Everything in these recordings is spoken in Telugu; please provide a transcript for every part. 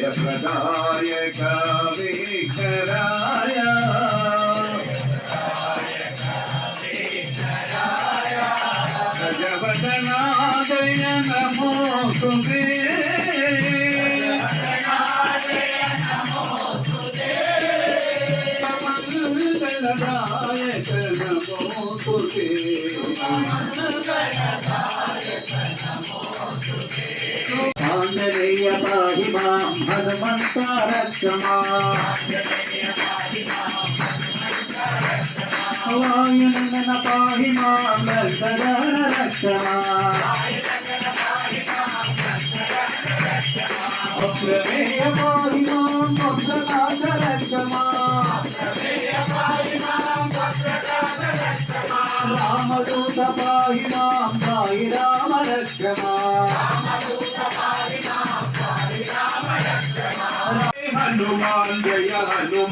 विजयप्रदायक विघ्नराय गजवदनादय नमो तुते ఆంజనేయ పాహి మాం హనుమంత రక్షమా వాయునందన పాహి మాం లంకరణ రక్షమా అప్రమేయ పాహి సాయి రామ రక్షమా హనుమాన్ జయ హను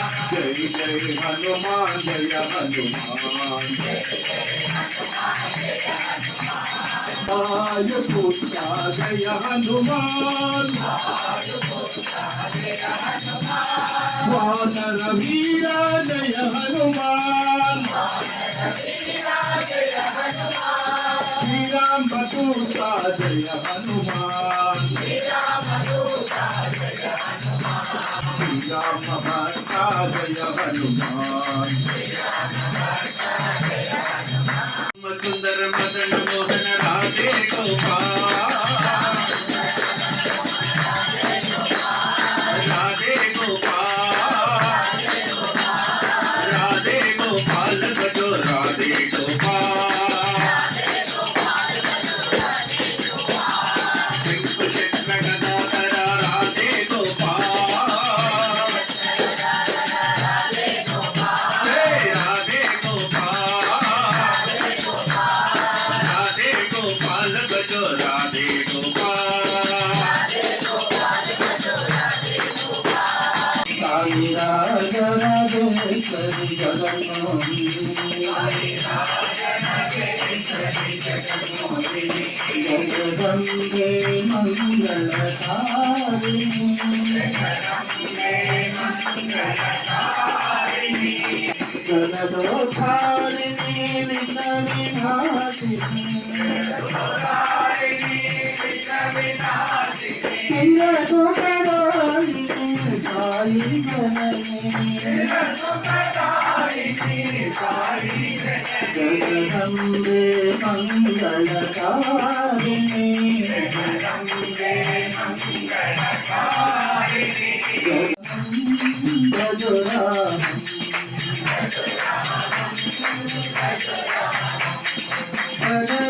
జయ హనుమాన్ జయ హనుమాన్ పుష్ట జయ హనుమాన్ వానర వీర జయ హనుమాన్ శ్రీరామ్ బతూత జయ హనుమాన్ శ్రీరామ భక్త జయ హనుమాన్. సాయి రాజరాజేశ్వరి జగదంబే మంగళకారిణి జగదోధారిణి విఘ్న వినాశిని జగదంబే మంగళకారిణి జగరామ భజరే మానస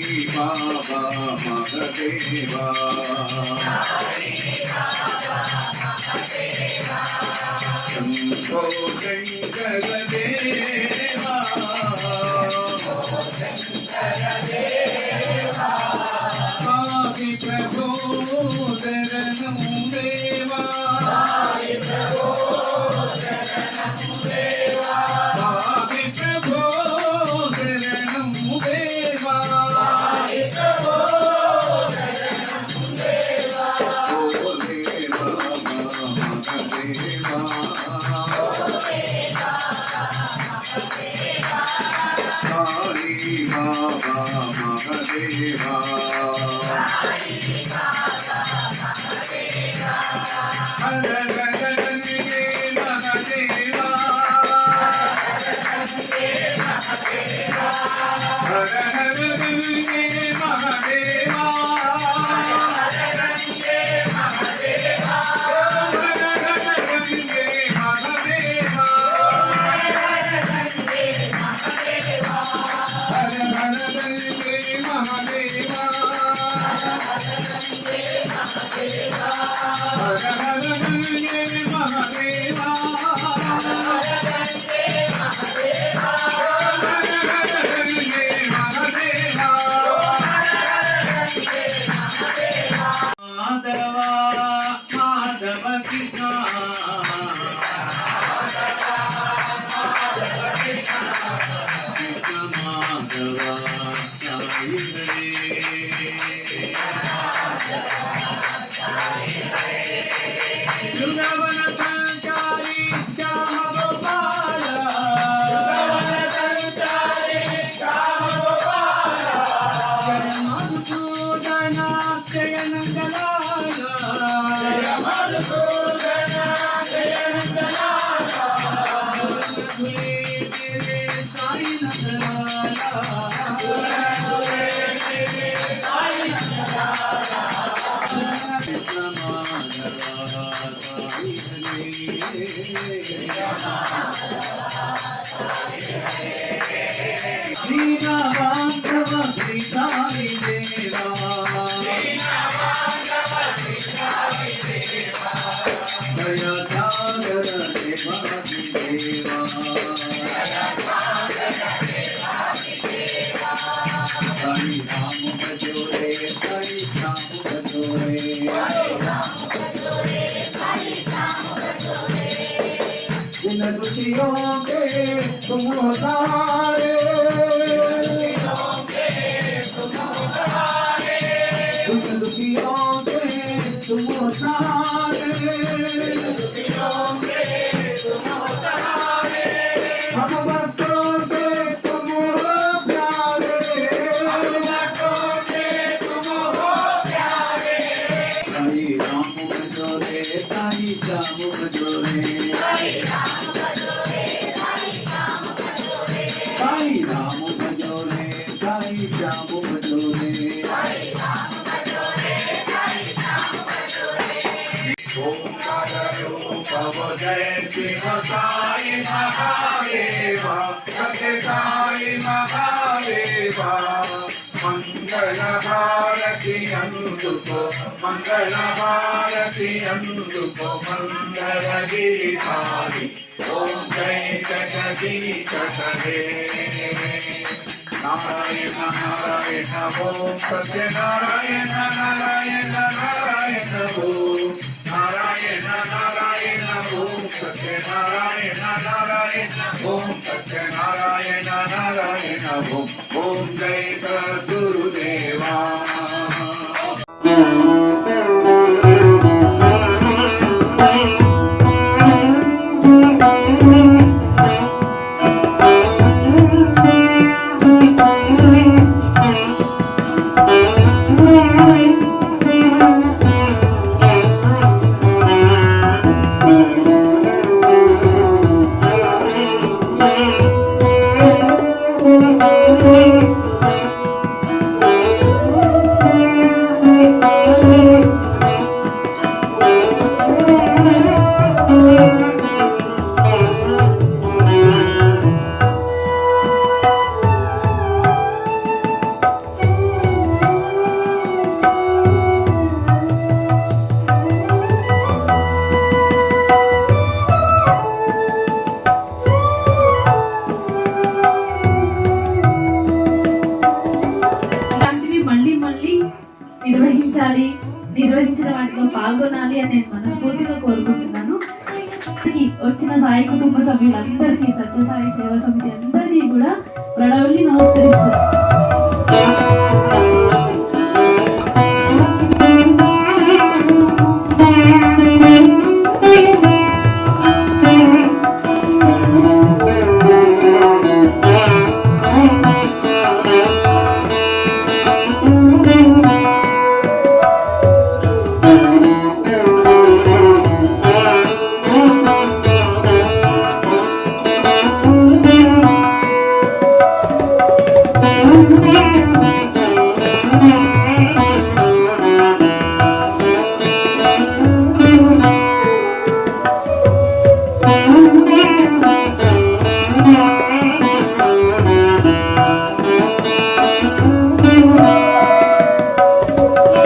మహదేవా శంభో శంకర దేవా ఆది దేవా. హర హర శ్రీరామ శ్రీ సాయి దేవా దయా సాగర దేవాది దేవా హరి రామ భజోరే హరి రామ जय शिव साई महादेवा सत्य साई महादेवा मंगल भारती अंदुको मंगल भारती अंदुको मंगल गीतानि ओम जय जगदीश हरे नारायण नारायण ओम सत्य नारायण नारायण नारायण ओम नारायण नारायण ओम सत्य नारायण नारायण ओम सत्य नारायण नारायण ओम ओम जय सद्गुरुदेवा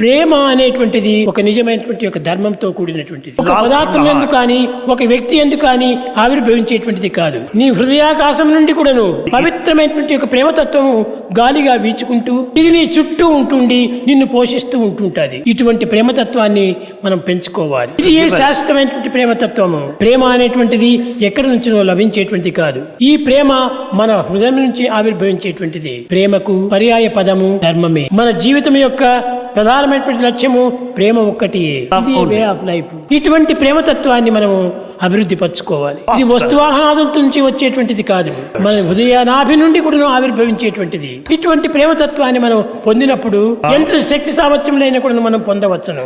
ప్రేమ అనేటువంటిది ఒక నిజమైనటువంటి ఒక ధర్మంతో కూడినటువంటిది. ఒక పదార్థం ఎందుకు కానీ ఒక వ్యక్తి ఎందుకు కానీ ఆవిర్భవించేటువంటిది కాదు. నీ హృదయాకాశం నుండి కూడాను పవిత్రమైనటువంటి ఒక ప్రేమతత్వము గాలిగా వీచుకుంటూ ఇది నీ చుట్టూ ఉంటుండి నిన్ను పోషిస్తూ ఉంటుంటది. ఇటువంటి ప్రేమతత్వాన్ని మనం పెంచుకోవాలి. ఇది ఏ శాశ్వతమైనటువంటి ప్రేమతత్వము? ప్రేమ అనేటువంటిది ఎక్కడి నుంచినో లభించేటువంటిది కాదు. ఈ ప్రేమ మన హృదయం నుంచి ఆవిర్భవించేటువంటిది. ప్రేమకు పర్యాయ పదము ధర్మమే. మన జీవితం యొక్క ప్రధానమైనటువంటి లక్ష్యము ప్రేమ ఒక్కటి. వే ఆఫ్ లైఫ్ ఇటువంటి ప్రేమతత్వాన్ని మనము అభివృద్ధి పరచుకోవాలి. ఇది వస్తువాహనాదుల నుంచి వచ్చేటువంటిది కాదు. మన హృదయనాభి నుండి కూడా ఆవిర్భవించేటువంటిది. ఇటువంటి ప్రేమతత్వాన్ని మనం పొందినప్పుడు ఎంత శక్తి సామర్థ్యం కూడా మనం పొందవచ్చును.